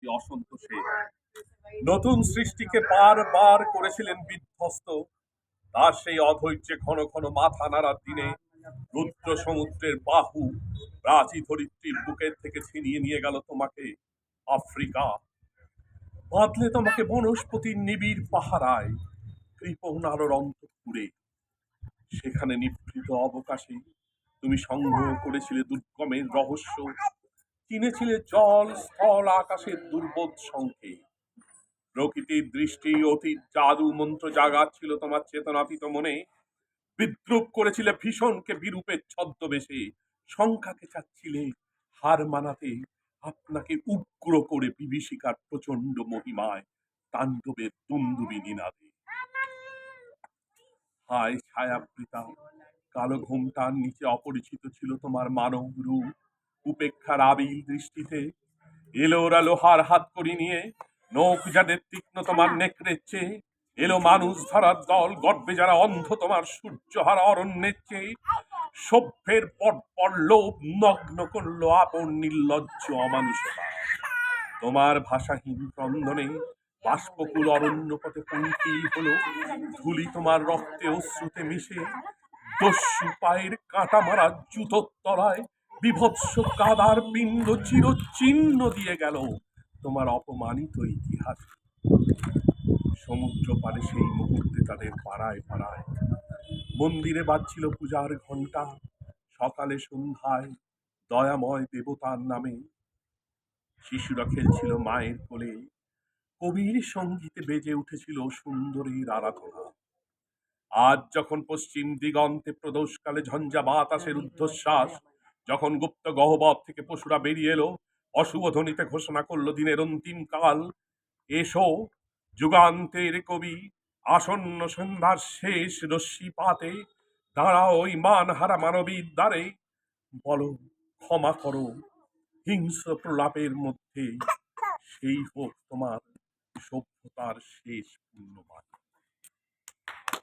কি অসন্তোষে। নতুন সৃষ্টিকে বারবার করেছিলেন বিধ্বস্ত। তার সেই অধৈর্যে ঘন ঘন মাথা নাড়ার দিনে রুদ্র সমুদ্রের বাহু প্রাচী ধরিত্রীর বুকের থেকে ছিনিয়ে নিয়ে গেল তোমাকে, আফ্রিকা। বাদলে তোমাকে বনস্পতির নিবিড় পাহারায়, কৃপণ আলোর সেখানে নিভৃত অবকাশে তুমি সংগ্রহ করেছিলে দুর্গমের রহস্য। চিনেছিলে জল, স্থল, আকাশের দুর্বোধ সংখ্যে প্রকৃতির দৃষ্টি অতি জাদু, মন্ত্র জাগাচ্ছিল তোমার চেতনাতীত মনে। বিদ্রুপ করেছিলে ভীষণকে বিরূপের ছদ্মবেশে। সংখ্যাকে চাচ্ছিলে হার মানাতে। আপনাকে উগ্র করে বিভীষিকার প্রচণ্ড মহিমায় তাণ্ডবের দুন্দুবি নিনাদে। হায় ছায়াবৃতা, কালো ঘুমটার নিচে অপরিচিত ছিল তোমার মানব রূপ। উপেক্ষার আবিল দৃষ্টিতে এলো ওরা লোহার হাত করি নিয়ে নৌক যাদের তীক্ষ্ণ তোমার নেকড়ের চেয়ে এলো মানুষ ধরার দল গর্বে যারা অন্ধ তোমার সূর্যহারা অরণ্যের চেয়ে। সভ্যের পর পর লোভ নগ্ন করল আপন নির্লজ্জ অমানুষতা। তোমার ভাষাহীন ক্রন্দনে বাষ্পকুল অরণ্য পথে পঙ্কি হলো ধুলি তোমার রক্তে অশ্রুতে মিশে দস্যু পায়ের কাঁটা মারা জুতোর তলায় বিভৎস কাদার পিণ্ড চিহ্ন দিয়ে গেল তোমার অপমানিত ইতিহাস। সমুদ্র পারে সেই মুহূর্তে তাদের পাড়ায় পাড়ায় মন্দিরে বাজছিল পূজার ঘণ্টা, সকালে সন্ধ্যায় দয়াময় দেবতার নামে। শিশুরা খেলছিল মায়ের কোলে, কবির সঙ্গীতে বেজে উঠেছিল সুন্দরীর আরাধনা। আজ যখন পশ্চিম দিগন্তে প্রদোষকালে ঝঞ্ঝা বাতাসের ঊর্ধ্বশ্বাস যখন গুপ্ত গহ্বর থেকে পশুরা বেরিয়ে এলো, অশুভ ধ্বনিতে ঘোষণা করল দিনের অন্তিম কাল। এসো, যুগান্তের কবি, আসন্ন সন্ধ্যার শেষ রশ্মিপাতে, দাঁড়াও ওই মান হারা মানবীর দ্বারে। বলো, ক্ষমা করো, হিংস্র প্রলাপের মধ্যে। সেই হোক তোমার